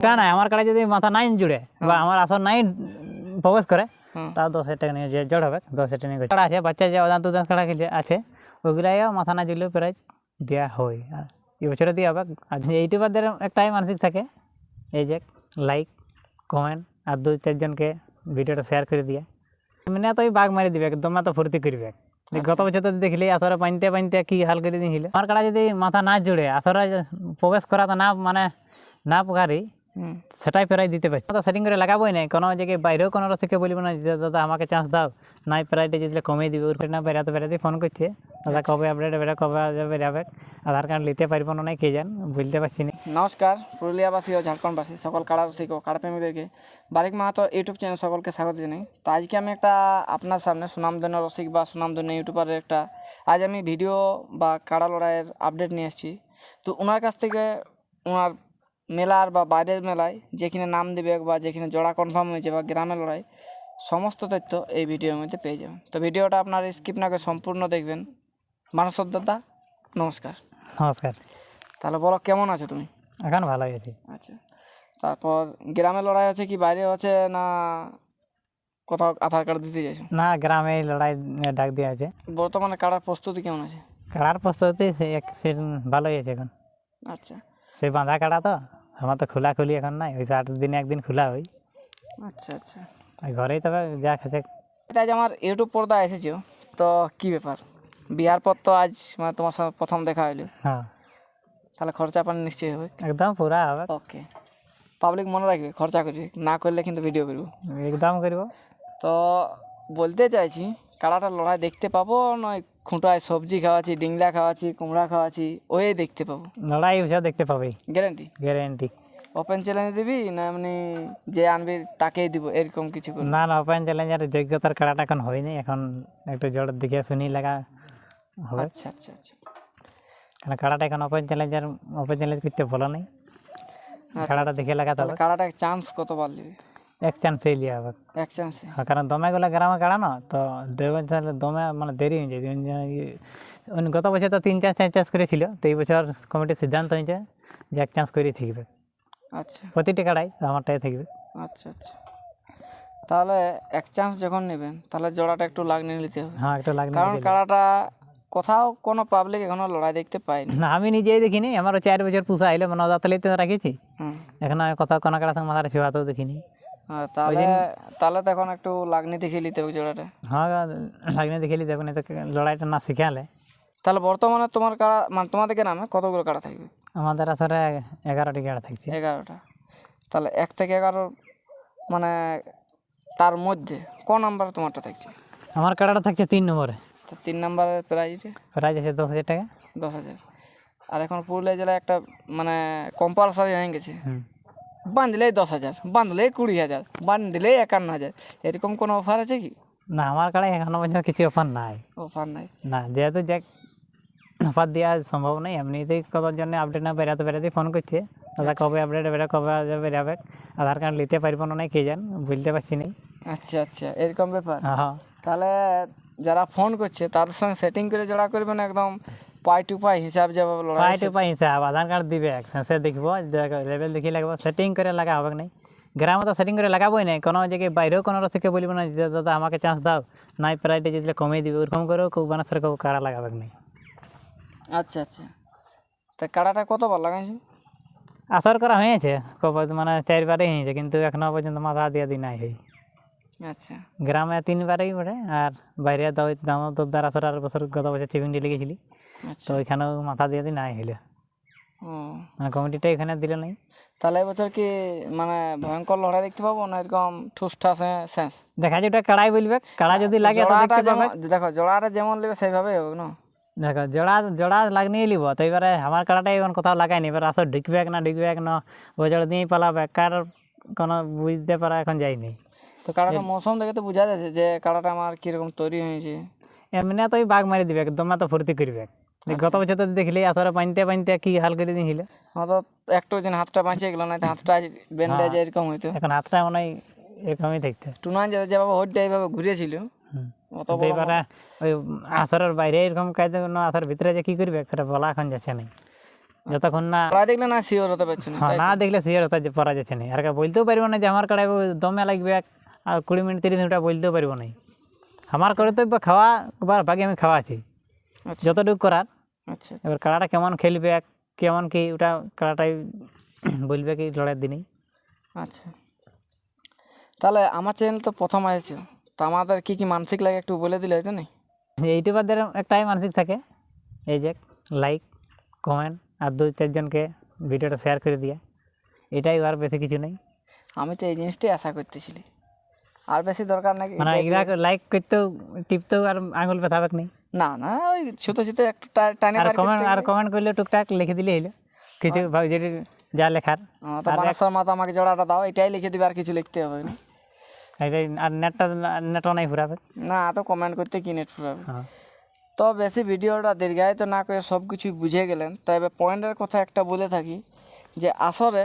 টা নাই আমার কাড়া যদি মাথা নাই জুড়ে বা আমার আসর নাই প্রবেশ করে হুম। তাও দশ হাজার টাকা নিয়ে যে জড় হবে দশ হাজার টাকা নিয়ে কাড়া আছে। বাচ্চা যে অদান্ত দাস কাড়া খেলে আছে ওগুলাইও মাথা না জুড়লেও প্রাইজ দেওয়া হয়। আর এবছরে দেওয়া হবে। আর ইউটিউবারদের একটাই মানসিক থাকে এই যে লাইক কমেন্ট আর দু চারজনকে ভিডিওটা শেয়ার করে দিয়ে। মানে তো ওই বাঘ মারি দিবে একদম তো ফুর্তি করবে। যে গত বছর তো দেখলি আসরে পাইনতে পাইনতে কি হাল করে দিয়েছিল। আমার কাড়া যদি মাথা না জুড়ে আসরে যে প্রবেশ করা তো না মানে না পোকারি হুম সেটাই প্রায় দিতে পারছি। তো সেটিং করে লাগাবোই নাই। কোনো জায়গায় বাইরেও কোনো রসিকে বলব না যে দাদা আমাকে চান্স দাও। নাই প্রায়টা যদি কমিয়ে দিবে। ওর না বেড়াতে বেড়াতে ফোন করছে। দাদা কবে আপডেট বেড়া কবে বেরাবে আধার কার্ড নিতে পারব না নাই কে জান? বুঝতে পারছি না। নমস্কার পুরুলিয়াবাসী ও ঝাড়খণ্ডবাসী সকল কাড়া রসিক ও কাড়া প্রেমীদেরকে বারিক মাহাতো ইউটিউব চ্যানেল সকলকে স্বাগত জানাই। তো আজকে আমি একটা আপনার সামনে সুনামধন্য রসিক বা সুনামধন্য ইউটিউবারের একটা আজ আমি ভিডিও বা কাড়া লড়াইয়ের আপডেট নিয়ে এসেছি। তো ওনার কাছ থেকে ওনার মেলার বা বাইরের মেলায় যেখানে নাম দেবে বা যেখানে জোড়া কনফার্ম হয়েছে বা গ্রামের লড়াই সমস্ত তথ্য এই ভিডিওর মধ্যে পেয়ে যাবেন। তো ভিডিওটা আপনার স্কিপ না করে সম্পূর্ণ দেখবেন। মানসর দাদা নমস্কার। নমস্কার। তাহলে বলো কেমন আছো তুমি? এখন ভালো আছি। আচ্ছা। তারপর গ্রামে লড়াই আছে কি বাইরে আছে না কোথাও আধার কার্ড দিতে চাইছো? না গ্রামে লড়াই ডাক দেওয়া আছে। বর্তমানে কাড়ার প্রস্তুতি কেমন আছে? কাড়ার প্রস্তুতি সে সে- ভালোই আছে এখন। আচ্ছা। সেই বাঁধা কাড়া তো। আমার তো খোলা খুলি এখন নাই ওই আট দিনে একদিন খোলা হই আচ্ছা আচ্ছা। ঘরেই তবে যা খেতে এটা আজ আমার ইউটিউব পর্দা এসেছ তো কি ব্যাপার? বিয়ার পর তো আজ মানে তোমার সাথে প্রথম দেখা হইল। হ্যাঁ। তাহলে খরচা পানি নিশ্চয়ই হবে। একদম পুরা হবে। ওকে। পাবলিক মনে রাখবে খরচা করবে না করলে কিন্তু ভিডিও করব। একদম করব। তো বলতে চাইছি কাড়াটা লড়াই দেখতে পাবো নয় খুঁটায় সবজি খাওয়াচ্ছি ডিংলা খাওয়াচ্ছি কুমড়া খাওয়াচ্ছি ওই দেখতে পাবো। লড়াই সব দেখতে পাবেই গ্যারান্টি গ্যারেন্টি ওপেন চ্যালেঞ্জ দিবি না এমনি যে আনবি তাকেই দিব এরকম কিছু না না ওপেন চ্যালেঞ্জের যোগ্যতার কাড়াটা এখন হয়নি এখন একটু জোর দেখে শুনি লাগা হবে। আচ্ছা আচ্ছা আচ্ছা। কারণ কাড়াটা এখন ওপেন চ্যালেঞ্জার ওপেন চ্যালেঞ্জ করতে বলো নেই। খেলাটা দেখে লাগাতে তাহলে হবে। কাড়াটা চান্স কতবার নিবি? এক চান্সেই লিয়া হবে এক চান্সে হ্যাঁ, কারণ দমেগুলো গ্রামে কাড়া না তো দেবেন তাহলে দমে মানে দেরি হয়ে যায়। গত বছর তো তিন চান্স চার চান্স করেছিল তো এই বছর কমিটির সিদ্ধান্ত হয়েছে যে এক চান্স করেই থাকবে। আচ্ছা। প্রতিটি কাড়াই আমারটাই থাকবে। আচ্ছা আচ্ছা। তাহলে এক চান্স যখন নেবেন তাহলে জোড়াটা একটু লাগনে নিতে হবে। হ্যাঁ একটু লাগবে কারণ কাড়াটা কোথাও কোনো পাবলিক এখনও লড়াই দেখতে পাইনি না। আমি নিজেই দেখিনি আমারও চার বছর পুষা আইলো মানে ওদাতলেই তো রাখেছি। এখন আমি কোথাও কোনো কাড়ার সঙ্গে মাথাটা ছোঁয়াতেও দেখিনি। তাহলে তাহলে তো এখন একটু লাগনি দেখে নিতে হবে জোড়াটা। হ্যাঁ লাগনে দেখিলি দেখুন লড়াইটা না শিখালে তাহলে বর্তমানে তোমার কাড়া মানে তোমাদের গ্রামে কতগুলো কাড়া থাকবে? আমাদের আসলে এগারোটি কাড়া থাকছে। এগারোটা। তাহলে এক থেকে এগারো মানে তার মধ্যে ক নাম্বারে তোমারটা থাকছে? আমার কাড়াটা থাকছে তিন নম্বরে। তিন নাম্বারের প্রাইজ প্রাইজ আছে দশ হাজার টাকা। দশ হাজার। আর এখন পুরুলিয়া জেলায় একটা মানে কম্পালসারি হয়ে গেছে। বাঁধলেই দশ হাজার বাঁধলেই কুড়ি হাজার বাঁধলেই একান্ন হাজার। এরকম কোনো অফার আছে কি? না আমার কাছে এখনও পর্যন্ত কিছু অফার নাই। অফার নাই? না যেহেতু যে অফার দেওয়া সম্ভব নেই এমনিতেই কতর জন্য আপডেট না বেরাতে বেরাতে ফোন করছে। দাদা কবে আপডেট বেরা কবে বেরাবে আধার কার্ড নিতে পারব না কে জান বুঝতে পারছি না আচ্ছা আচ্ছা এরকম ব্যাপার। হ্যাঁ। তাহলে যারা ফোন করছে তাদের সঙ্গে সেটিং করে জোড়া করবেন একদম। পাই টু পাই হিসাব লড়াই পাই টু পাই হিসাব আধার কার্ড দিবে শেষে দেখব লেভেল দেখি লাগবো সেটিং করে লাগা হবে নাই। গ্রামে তো সেটিং করে লাগাবোই নাই কোনো জায়গায় বাইরেও কোনো রসিকে বলব না যে দাদা আমাকে চান্স দাও। নাই প্রাইটে যেতে কমিয়ে দিবে ওরকম করেও কেউ বানাসের কেউ কাড়া লাগাবে নাই। আচ্ছা আচ্ছা। তা কাড়াটা কতবার লাগাইছো? আসর করা হয়েছে মানে চারবারই হয়েছে কিন্তু এখনও পর্যন্ত মাথা দিয়ে দিন নাই হই। আচ্ছা। গ্রামে তিনবারই পড়ে আর বাইরে দাম দোদ্দার আসর আর বছর গত বছর চিভিং দিলে গেছিলি তো ওইখানেও মাথা দিয়ে দিন নাই হইলে মানে কমিটিটা এখানে দিলে নাই। তাহলে এবছর কি মানে ভয়ঙ্কর লড়াই দেখতে পাবো না এরকম ঠুসঠাস শেষ দেখা যায় ওটা কাড়াই বলবে কাড়া যদি লাগে তো দেখতে পাবে। যেমন দেখো জোড়াটা যেমন নেবে সেইভাবেই হবে না? দেখো জোড়া জোড়া লাগনিয়ে লিব তো এবারে আমার কাড়াটাই এখন কোথাও লাগাইনি এবার আসো ঢুকবে না ঢুকবে না ওই জোড়া দিয়েই পালাবে কার কোনো বুঝতে পারা এখন যায়নি তো কাড়াটা মৌসুম দেখে তো বোঝা যাচ্ছে যে কাড়াটা আমার কীরকম তৈরি হয়েছে। এমনি তো ওই বাঘ মারি দিবে একদম তো ফুর্তি করবে। গত বছর তো দেখলি আসরে পাইতে পাইতে কি হাল করে দিয়েছিল? আমার তো একটু যেন হাতটা বাঁচিয়ে গেল না হাতটা ব্যান্ডেজ এরকম হইতো। এখন হাতটা মনে হয় এরকমই থাকতে টুনান যে যেভাবে হইটা এইভাবে ঘুরেছিল এবারে ওই আসরের বাইরে এরকম কায়দা কোনো আসরের ভিতরে যে কি করবে সেটা বলা এখন যাচ্ছে না। যতক্ষণ না দেখলে না শিওর হতে পারছি না হ্যাঁ না দেখলে সিয়ার হতে পারা যাচ্ছে না। আর বলতেও পারব না যে আমার কাড়াই দমে লাগবে আর কুড়ি মিনিট তিরিশ মিনিট বলতেও পারব না। আমার করে তো খাওয়া বাকি আমি খাওয়া আছি। যতটুকু করার আচ্ছা এবার কাড়াটা কেমন খেলবে কেমন কি ওটা কাড়াটাই বলবে কি লড়াইয়ের দিনেই। আচ্ছা। তাহলে আমার চ্যানেল তো প্রথম আসছে তো আমাদের কি কি মানসিক লাগে একটু বলে দিলে হয়তো নেই ইউটিউবারদের একটাই মানসিক থাকে এই যে লাইক কমেন্ট আর দু চারজনকে ভিডিওটা শেয়ার করে দিয়া এটাই আর বেশি কিছু নেই। আমি তো এই জিনিসটাই আশা করতেছিলি। আর বেশি দরকার নাকি মানে লাইক করতেও টিপতেও আর আঙুল ব্যথাবে নেই। না না ওই ছোট ছোট একটু টানে আর কমেন্ট আর কমেন্ট করলে টুকটাক লিখে দিলে হইল কিছু যেটি যা লেখার। তো বানাসার মাথা আমাকে জোড়াটা দাও এটাই লিখে দিবে আর কিছু লিখতে হবে না। এটাই আর নেটটা নেটও নাই ফুরাবে না তো কমেন্ট করতে কি নেট ফুরাবে হ্যাঁ। তো বেশি ভিডিওটা দীর্ঘায়িত না করে সব কিছুই বুঝে গেলেন। তো এবার পয়েন্টের কথা একটা বলে থাকি যে আসরে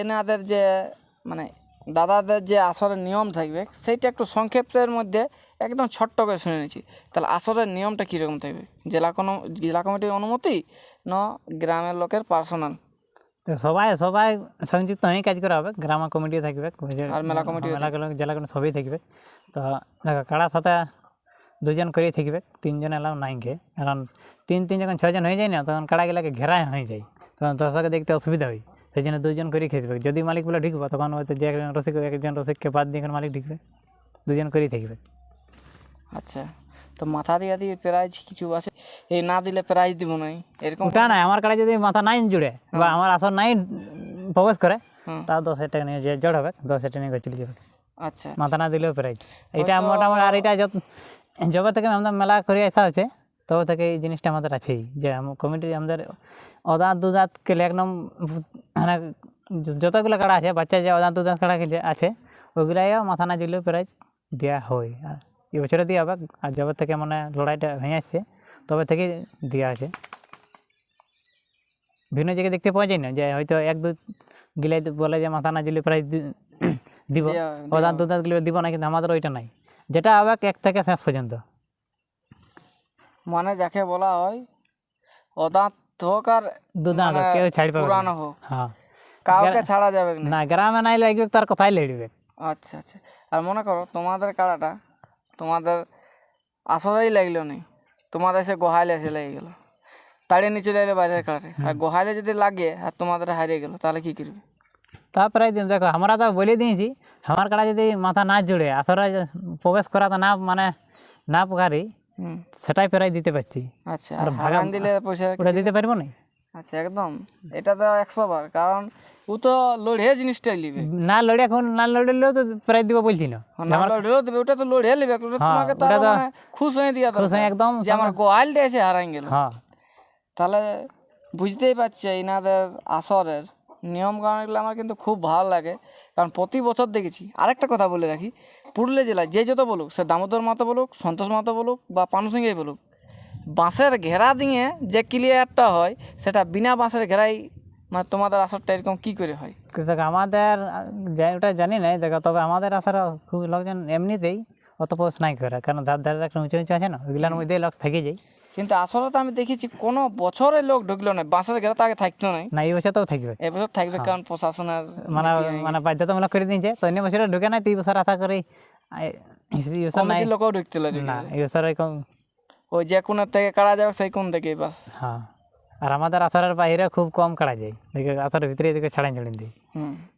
এনাদের যে মানে দাদাদের যে আসরের নিয়ম থাকবে সেইটা একটু সংক্ষেপের মধ্যে একদম ছোট্ট করে শুনে নিচ্ছি তাহলে আসরের নিয়মটা কীরকম থাকবে? জেলা কোনো জেলা কমিটির অনুমতি না গ্রামের লোকের পার্সোনাল? তো সবাই সবাই সংযুক্ত হয়ে কাজ করা হবে। গ্রাম কমিটি থাকবে। আর মেলা কমিটি মেলা জেলা কমিটি সবই থাকবে। তো দেখো কাড়ার সাথে দুজন করেই থাকবে তিনজন এলাম নাই নাইকে কারণ তিন তিন যখন ছজন হয়ে যায় না তখন কাড়াগুলাকে ঘেরায় হয়ে যায়। তখন দর্শকে দেখতে অসুবিধা হয়। সেই জন্য দুজন করেই খেলবে। যদি মালিক বলে ঢুকবো তখন হয়তো যে একজন রসিক একজন রসিককে বাদ দিয়ে মালিক ঢুকবে। দুজন করেই থাকবে। আচ্ছা তো মাথা দিয়ে দিয়ে প্রাইজ কিছু আছে? এই না দিলে প্রাইজ দিব নাই এরকম ওটা নাই আমার কাড়া যদি মাথা নাই জুড়ে বা আমার আসর নাই প্রবেশ করে হুম। তাও দশ হাজার টাকা নিয়ে যে জড় হবে দশ হাজার টাকা নিয়ে চলে যাবে আচ্ছা। মাথা না দিলেও প্রাইজ। এটা মোটামুটি আর এটা যত যবে থেকে আমাদের মেলা করে আসা হচ্ছে তবে থেকে এই জিনিসটা আমাদের আছেই যে কমিটি আমাদের অদাঁত দুদাঁত খেলে একদম মানে যতগুলো কাড়া আছে বাচ্চা যে অদাঁত দুদাঁত কাড়া আছে ওগুলাইও মাথা না দিলেও প্রাইজ দেওয়া হয়। আর এই বছরে দেওয়া হবে আর যবে থেকে মানে লড়াইটা হয়ে আসছে তবে থেকে দেওয়া আছে। বিভিন্ন জায়গায় দেখতে পাওয়া যায় না যে হয়তো এক দু গিলাই বলে যে মাথা না প্রাইজ দি- দিব দেয়া- অদাঁত দুদাঁতগুলো দিব না কিন্তু আমাদের ওইটা নাই। যেটা হবে এক থেকে শেষ পর্যন্ত। মানে যাকে বলা হয় অদাঁত হোক আর দুদাঁত মানে কেউ ছাড়ি পাবে। পুরানো হোক। হ্যাঁ। কাউকে ছাড়া যাবে না। না গ্রামে নাই লাগবে তার কথাই লড়বে। আচ্ছা আচ্ছা। আর মনে করো তোমাদের কাড়াটা তোমাদের আসলেই লাগল নেই তোমাদের সে গোহাইলে এসে লেগে গেল। তাড়িয়ে নিচে লাগলে বাইরের কাড়াতে আর গোহাইলে যদি লাগে আর তোমাদের হারিয়ে গেলো তাহলে কি করবে? তারপরে দিন দেখো আমরা তো বলে দিয়েছি আমার কাটা যদি মাথা না জুড়ে আসরে প্রবেশ করা তো না মানে না পোকারি হুম। সেটাই প্রায় দিতে পারছি। আচ্ছা আর ভাগান দিলে পয়সা ওটা দিতে পারব না? আচ্ছা একদম। এটা তো একশো বার কারণ ও তো লড়িয়ে জিনিসটাই নিবে না লড়ে এখন না লড়লেও তো প্রায় দিব বলছি না লড়েও দেবে ওটা তো লড়িয়ে নেবে তোমাকে তো খুশ হয়ে দিয়া খুশ হয়ে একদম যে আমার গোয়ালটা এসে হারাই গেল তাহলে বুঝতেই পারছি এনাদের আসরের নিয়ম কানুনগুলো আমার কিন্তু খুব ভালো লাগে কারণ প্রতি বছর দেখেছি আরেকটা কথা বলে রাখি পুরুলিয়া জেলায় যে যত বলুক সে দামোদর মাতো বলুক সন্তোষ মাতো বলুক বা পানুসিংহেই বলুক বাঁশের ঘেরা দিয়ে যে ক্লিয়ারটা হয় সেটা বিনা বাঁশের ঘেরাই মানে তোমাদের আসরটা এরকম কি করে হয়? দেখো আমাদের ওটা জানি না দেখো তবে আমাদের আসার খুব লোকজন এমনিতেই অত পোষ নাই করে কারণ ধার ধারে একটা উঁচু উঁচু আছে না ওইগুলোর মধ্যে লোক থেকে যায়। কিন্তু আসলে তো আমি দেখেছি কোনো বছরে লোক ঢুকলো না বাঁশের ঘেরা তো আগে থাকতো নাই না এই বছর তো থাকবে। এবছর থাকবে কারণ প্রশাসনের মানে মানে বাধ্যতামূলক করে দিয়েছে তো অন্য বছরে ঢুকে নাই তো এই বছর আশা করি আই- নাই। লোকও ঢুকতে লাগে না এরকম ওই যে কোণের থেকে কাটা যাবে সেই কোন থেকে বাস। হ্যাঁ। আর আমাদের আসারের বাইরে খুব কম কাড়া যায় দেখে আসারের ভিতরে এদিকে ছাড়াই ছাড়িয়ে দিই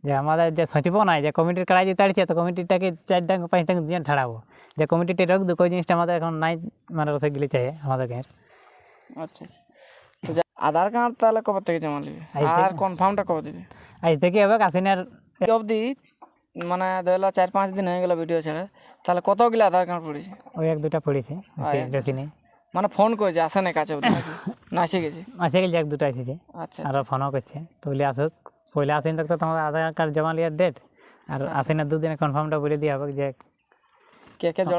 যে আমাদের যে সচিব নাই যে কমিটির কাড়া যে তাড়িয়েছে তো কমিটিটাকে চার ডাঙ্গ পাঁচ ডাঙ্গ দিয়ে ছাড়াবো যে কমিটিটা রোগ দু ওই জিনিসটা আমাদের এখন নাই মানে রসে গেলে চাই আমাদের গাঁয়ের। আচ্ছা তো আধার কার্ড তাহলে কবে থেকে জমা নেবে আর কনফার্মটা কবে দিবে? আজ থেকে হবে কাশিনার এই অবধি মানে ধরে লো চার পাঁচ দিন হয়ে গেল ভিডিও ছাড়া। তাহলে কতগুলো আধার কার্ড পড়েছে? ওই এক দুটা পড়েছে বেশি নেই মানে ফোন করেছে আসে না কাছে? না এসে গেছে। আসে গেছে এক দুটো এসেছে। আচ্ছা আর ফোনও করছে। তুলে বলে আসুক। পয়লা আসেন তো তোমার আধার কার্ড জমা লিয়ার ডেট আর আসেন দুদিনে কনফার্মটা বলে দিয়ে হবে যে কে কে